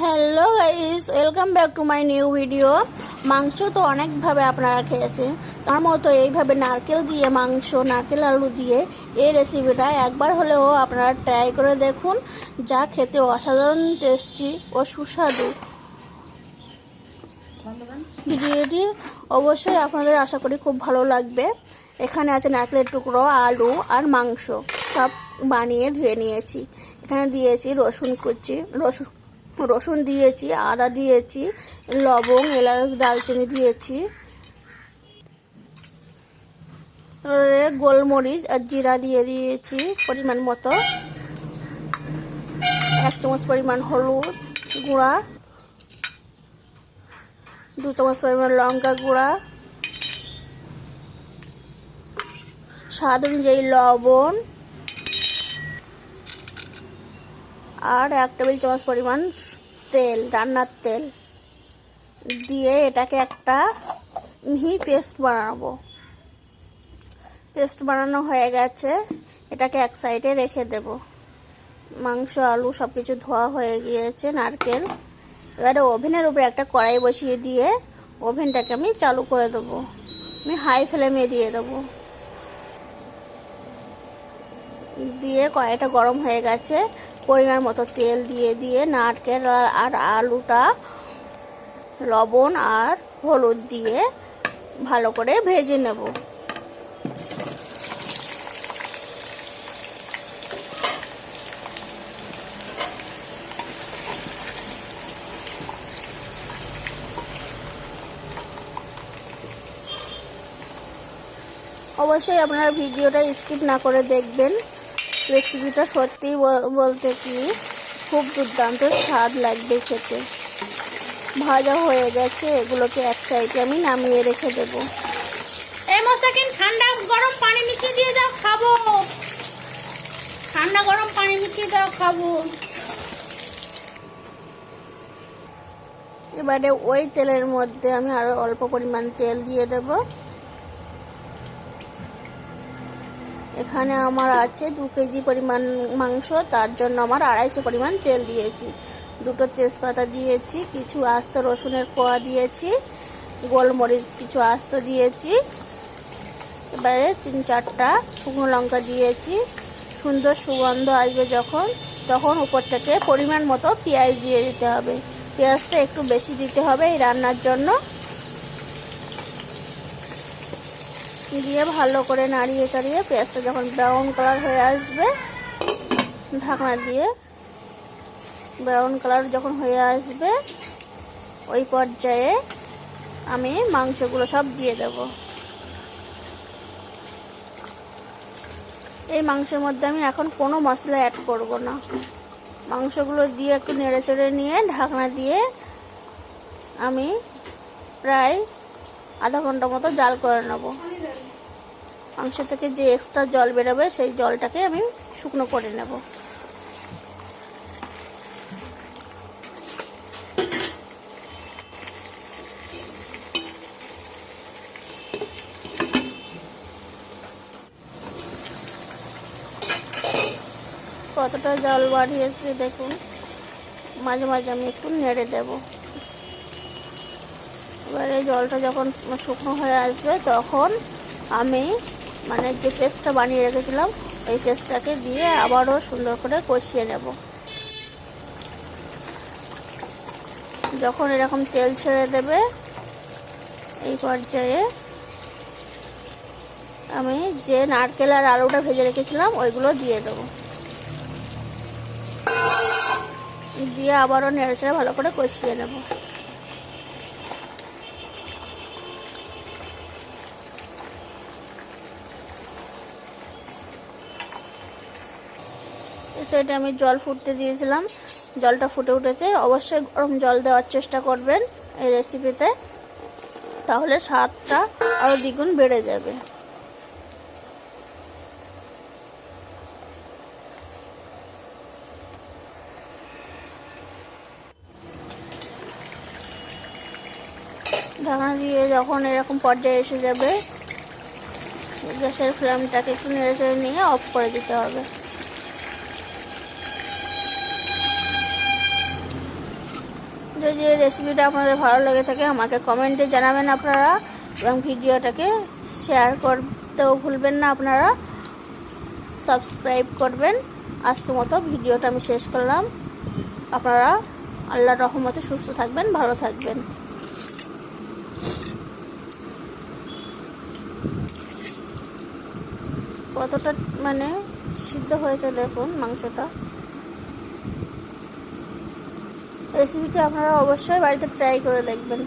Hello guys welcome back to my new video মাংস তো অনেকভাবে আপনারা খেয়েছেন তার মতো এইভাবে নারকেল দিয়ে মাংস, নারকেল আলু দিয়ে এই রেসিপিটা একবার হলেও আপনারা ট্রাই করে দেখুন। যা খেতে অসাধারণ টেস্টি ও সুস্বাদু। ভিডিওটি অবশ্যই আপনাদের আশা করি খুব ভালো লাগবে। এখানে আছে নারকেলের টুকরো, আলু আর মাংস। সব বানিয়ে ধুয়ে নিয়েছি। এখানে দিয়েছি রসুন কুচি। রসুন রসুন দিয়েছি, আদা দিয়েছি লবং এলাচ, ডালচিনি দিয়েছি গোলমরিচ আর জিরা দিয়ে দিয়েছি পরিমাণ মতো। এক চামচ পরিমাণ হলুদ গুঁড়া, দু চামচ পরিমাণ লঙ্কা গুঁড়া, স্বাদ অনুযায়ী লবণ আর এক টেবিল চামচ পরিমাণ তেল, রান্নার তেল দিয়ে এটাকে একটা মিহি পেস্ট বানাবো। পেস্ট বানানো হয়ে গেছে, এটাকে এক সাইডে রেখে দেব। মাংস, আলু সব কিছু ধোয়া হয়ে গিয়েছে, নারকেল। এবারে ওভেনের উপরে একটা কড়াই বসিয়ে দিয়ে ওভেনটাকে আমি চালু করে দেবো। আমি হাই ফ্লেমে দিয়ে দেবো। দিয়ে কড়াইটা গরম হয়ে গেছে পরিমাণ মতো তেল দিয়ে দিয়ে নারকেল আর আলুটা, লবণ আর হলুদ দিয়ে ভালো করে ভেজে নেব। অবশ্যই আপনার ভিডিওটা স্কিপ না করে দেখবেন। রেসিপিটা সত্যি বলতে কি খুব দুর্দান্ত স্বাদ লাগবে খেতে। ভাজা হয়ে গেছে এগুলোকে এক সাইডে আমি নামিয়ে রেখে দেব। এই মোস্তাকিন ঠান্ডা গরম পানি মিশিয়ে দিয়ে যাও খাব। ঠান্ডা গরম পানি মিশিয়ে দাও খাব। এবারে ওই তেলের মধ্যে আমি আরও অল্প পরিমাণ তেল দিয়ে দেব। এখানে আমার আছে দু কেজি পরিমাণ মাংস, তার জন্য আমার আড়াইশো পরিমাণ তেল দিয়েছি। দুটো তেজপাতা দিয়েছি, কিছু আস্ত রসুনের কোয়া দিয়েছি, গোলমরিচ কিছু আস্ত দিয়েছি, এবারে তিন চারটা শুকনো লঙ্কা দিয়েছি। সুন্দর সুগন্ধ আসবে যখন, তখন উপর থেকে পরিমাণ মতো পেঁয়াজ দিয়ে দিতে হবে। পেঁয়াজটা একটু বেশি দিতে হবে এই রান্নার জন্য। দিয়ে ভালো করে নাড়িয়ে চাড়িয়ে পেঁয়াজটা যখন ব্রাউন কালার হয়ে আসবে, ঢাকনা দিয়ে ব্রাউন কালার যখন হয়ে আসবে, ওই পর্যায়ে আমি মাংসগুলো সব দিয়ে দেব। এই মাংসের মধ্যে আমি এখন কোনো মশলা অ্যাড করব না। মাংসগুলো দিয়ে একটু নেড়ে চেড়ে নিয়ে ঢাকনা দিয়ে আমি প্রায় আধা ঘণ্টা মতো জাল করে নেব। মাংস থেকে যে এক্সট্রা জল বেরোবে, সেই জলটাকে আমি শুকনো করে নেব। কতটা জল বাড়িয়েছে দেখুন। মাঝে মাঝে আমি একটু নেড়ে দেব। এবারে জলটা যখন শুকনো হয়ে আসবে, তখন আমি মানে যে পেস্টটা বানিয়ে রেখেছিলাম, ওই পেস্টটাকে দিয়ে আবারও সুন্দর করে কষিয়ে নেব। যখন এরকম তেল ছেড়ে দেবে, এই পর্যায়ে আমি যে নারকেল আর আলুটা ভেজে রেখেছিলাম, ওইগুলো দিয়ে দেবো। দিয়ে আবারও নেড়েচেড়ে ভালো করে কষিয়ে নেব। সেটা আমি জল ফুটতে দিয়েছিলাম। জলটা ফুটে উঠেছে। অবশ্যই গরম জল দেওয়ার চেষ্টা করবেন এই রেসিপিতে তাহলে স্বাদটা আরও দ্বিগুণ বেড়ে যাবে। ঢাকনা দিয়ে যখন এরকম পর্যায়ে এসে যাবে, গ্যাসের ফ্লেমটাকে একটু নেড়ে চেড়ে নিয়ে অফ করে দিতে হবে। যদি রেসিপিটা আপনাদের ভালো লেগে থাকে, আমাকে কমেন্টে জানাবেন আপনারা এবং ভিডিওটাকে শেয়ার করতেও ভুলবেন না আপনারা। সাবস্ক্রাইব করবেন। আজকের মতো ভিডিওটা আমি শেষ করলাম। আপনারা আল্লাহর রহমতে সুস্থ থাকবেন, ভালো থাকবেন। কতটা মানে সিদ্ধ হয়েছে দেখুন মাংসটা। রেসিপিটা আপনারা অবশ্যই বাড়িতে ট্রাই করে দেখবেন।